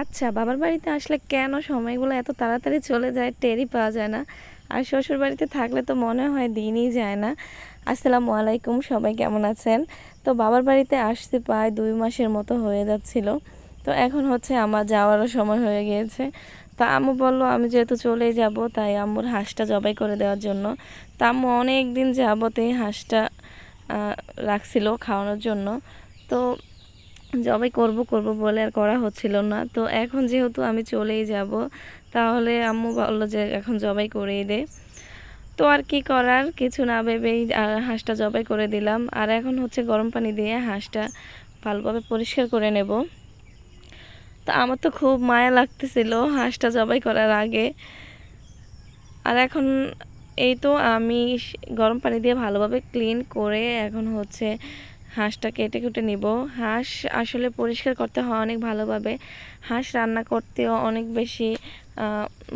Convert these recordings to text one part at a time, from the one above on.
আচ্ছা বাবার বাড়িতে আসলে কেন সময়গুলো এত তাড়াতাড়ি চলে যায় টেরই পাওয়া যায় না? আর শ্বশুর বাড়িতে থাকলে তো মনে হয় দিনই যায় না। আসসালামু আলাইকুম, সবাই কেমন আছেন? তো বাবার বাড়িতে আসতে প্রায় দুই মাসের মতো হয়ে যাচ্ছিল। তো এখন হচ্ছে আমার যাওয়ারও সময় হয়ে গিয়েছে। তা আম্মু বলল, আমি যেহেতু চলেই যাব, তাই আম্মুর হাঁসটা জবাই করে দেওয়ার জন্য। তা আম্মু অনেক দিন যাবতেই হাঁসটা রাখছিল খাওয়ানোর জন্য। তো জবাই করব করব বলে আর করা হচ্ছিল না। তো এখন যেহেতু আমি চলেই যাব, তাহলে আম্মু বলল যে এখন জবাই করেই দে। তো আর কি করার, কিছু না ভেবেই আর হাঁসটা জবাই করে দিলাম। আর এখন হচ্ছে গরম পানি দিয়ে হাঁসটা ভালোভাবে পরিষ্কার করে নেব। তো আমার তো খুব মায়া লাগতেছিল হাঁসটা জবাই করার আগে। আর এখন এই তো আমি গরম পানি দিয়ে ভালোভাবে ক্লিন করে এখন হচ্ছে হাঁসটা কেটে কুটে নিব। হাঁস আসলে পরিষ্কার করতে হয় অনেক ভালোভাবে। হাঁস রান্না করতেও অনেক বেশি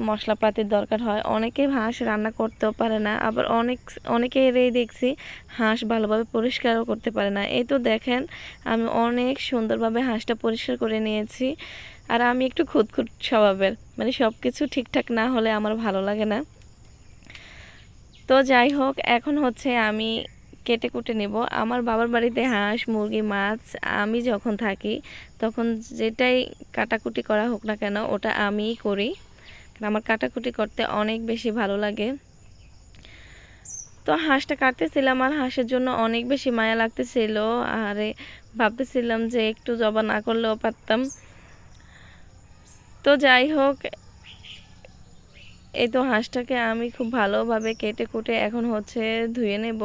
মশলাপাতির দরকার হয়। অনেকে হাঁস রান্না করতেও পারে না, আবার অনেক অনেকে অনেকেরই দেখছি হাঁস ভালোভাবে পরিষ্কারও করতে পারে না। এই তো দেখেন, আমি অনেক সুন্দরভাবে হাঁসটা পরিষ্কার করে নিয়েছি। আর আমি একটু খুঁতখুত স্বভাবের মানে সব কিছু ঠিকঠাক না হলে আমার ভালো লাগে না। তো যাই হোক, এখন হচ্ছে আমি কেটে কুটে নেব। আমার বাবার বাড়িতে হাঁস, মুরগি, মাছ আমি যখন থাকি, তখন যেটাই কাটাকুটি করা হোক না কেন, ওটা আমিই করি। আমার কাটাকুটি করতে অনেক বেশি ভালো লাগে। তো হাঁসটা কাটতেছিলাম আর হাঁসের জন্য অনেক বেশি মায়া লাগতেছিল। আরে ভাবতেছিলাম যে একটু জবা না করলেও পারতাম। তো যাই হোক, এই তো হাঁসটাকে আমি খুব ভালোভাবে কেটে কুটে এখন হচ্ছে ধুয়ে নেব।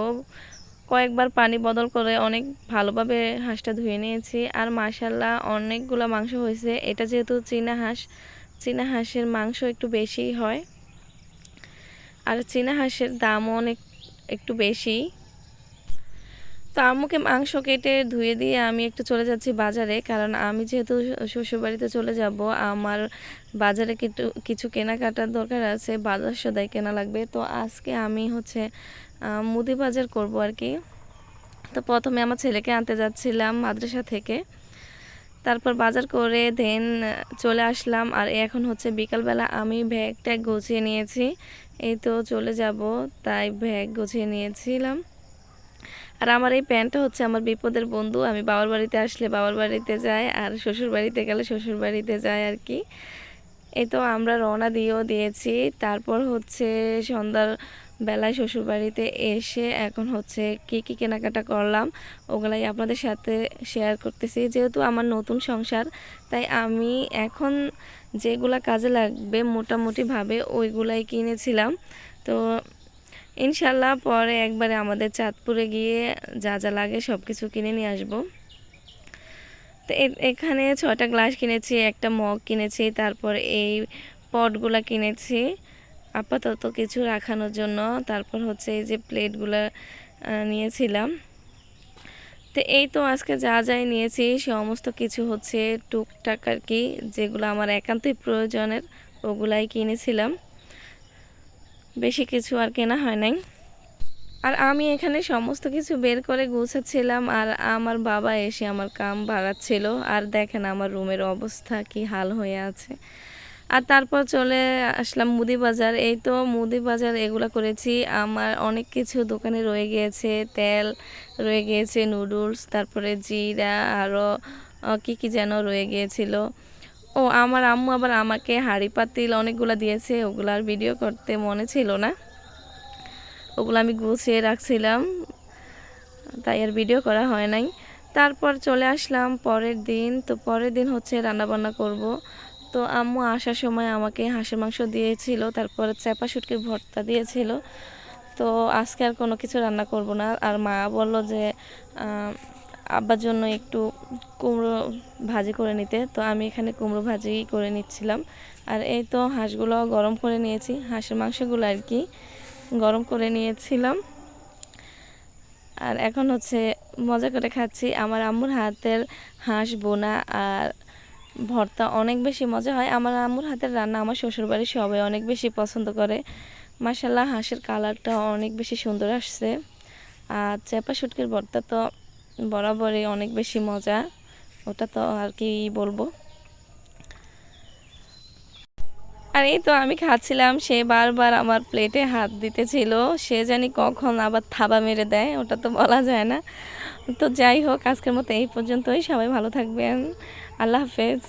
কয়েকবার পানি বদল করে অনেক ভালোভাবে হাঁসটা ধুয়ে নিয়েছি। আর মাশাল্লাহ অনেকগুলো মাংস হয়েছে। এটা যেহেতু চীনা হাঁস, চীনা হাঁসের মাংস একটু বেশি হয়। আর চীনা হাঁসের দামও অনেক, একটু বেশি। তো আম্মুকে মাংস কেটে ধুয়ে দিয়ে আমি একটু চলে যাচ্ছি বাজারে। কারণ আমি যেহেতু শ্বশুরবাড়িতে চলে যাব, আমার বাজারে কিছু কিছু কেনাকাটার দরকার আছে, বাজার সদাই কেনা লাগবে। তো আজকে আমি হচ্ছে মুদি বাজার করব আর কি। তো প্রথমে আমার ছেলেকে আনতে যাচ্ছিলাম মাদ্রাসা থেকে। তারপর বাজার করে দেন, চলে আসলাম। আর এখন হচ্ছে বিকালবেলা আমি ব্যাগ ট্যাগ গুছিয়ে নিয়েছি। এই তো চলে যাব, তাই ব্যাগ গুছিয়ে নিয়েছিলাম। আর আমার এই প্যান্টটা হচ্ছে আমার বিপদের বন্ধু। আমি বাবার বাড়িতে আসলে বাবার বাড়িতে যাই আর শ্বশুর বাড়িতে গেলে শ্বশুর বাড়িতে যাই আর কি। এই তো আমরা রওনা দিয়েও দিয়েছি। তারপর হচ্ছে সন্ধ্যার বেলায় শ্বশুর বাড়িতে এসে এখন হচ্ছে কি কি কেনাকাটা করলাম, ওগুলাই আপনাদের সাথে শেয়ার করতেছি। যেহেতু আমার নতুন সংসার, তাই আমি এখন যেগুলা কাজে লাগবে মোটামুটিভাবে ওইগুলাই কিনেছিলাম। তো ইনশাল্লাহ পরে একবারে আমাদের চাঁদপুরে গিয়ে যা যা লাগে সব কিছু কিনে নিয়ে আসব। তো এখানে ছটা গ্লাস কিনেছি, একটা মগ কিনেছি, তারপর এই পটগুলা কিনেছি আপাতত কিছু রাখানোর জন্য। তারপর হচ্ছে এই যে প্লেটগুলা নিয়েছিলাম। তো এই তো আজকে যা যাই নিয়েছি, সমস্ত কিছু হচ্ছে টুকটাক আর কি, যেগুলো আমার একান্তই প্রয়োজনের, ওগুলাই কিনেছিলাম। বেশি কিছু আর কেনা হয় নাই। আর আমি এখানে সমস্ত কিছু বের করে গুছাচ্ছিলাম আর আমার বাবা এসে আমার কাম বাড়াচ্ছিল। আর দেখেন আমার রুমের অবস্থা কি হাল হয়ে আছে। আর তারপর চলে আসলাম মুদি বাজার। এই তো মুদি বাজার এগুলো করেছি। আমার অনেক কিছু দোকানে রয়ে গিয়েছে। তেল রয়ে গিয়েছে, নুডলস, তারপরে জিরা আরও কি কি যেন রয়ে গিয়েছিল। ও, আমার আম্মু আবার আমাকে হাঁড়ি পাতিল অনেকগুলো দিয়েছে, ওগুলো আর ভিডিও করতে মনে ছিল না। ওগুলো আমি গুছিয়ে রাখছিলাম, তাই আর ভিডিও করা হয় নাই। তারপর চলে আসলাম পরের দিন, তো পরের দিন হচ্ছে রান্না বান্না করব। তো আম্মু আসার সময় আমাকে হাঁসের মাংস দিয়েছিল, তারপর চাপা শুটকির ভর্তা দিয়েছিল। তো আজকে আর কোনো কিছু রান্না করব না, আর মা বলল যে আব্বার জন্য একটু কুমড়ো ভাজি করে নিতে। তো আমি এখানে কুমড়ো ভাজি করে নিচ্ছিলাম। আর এই তো হাঁসগুলো গরম করে নিয়েছি। হাঁসের মাংসগুলো আর কি গরম করে নিয়েছিলাম। আর এখন হচ্ছে মজা করে খাচ্ছি। আমার আম্মুর হাতের হাঁস, বোনা আর ভর্তা অনেক বেশি মজা হয়। আমার আম্মুর হাতের রান্না আমার শ্বশুরবাড়ির সবাই অনেক বেশি পছন্দ করে। মাসাল্লাহ হাঁসের কালারটা অনেক বেশি সুন্দর আসছে। আর চেপা শুটকির ভর্তা তো বরাবরই অনেক বেশি মজা। ওটা তো আর কি বলব। আর এই তো আমি খাচ্ছিলাম, সে বারবার আমার প্লেটে হাত দিতেছিল, সে জানি কখন আবার থাবা মেরে দেয়, ওটা তো বলা যায় না। তো যাই হোক, আজকের মতো এই পর্যন্তই, সবাই ভালো থাকবেন। আল্লাহ হাফেজ।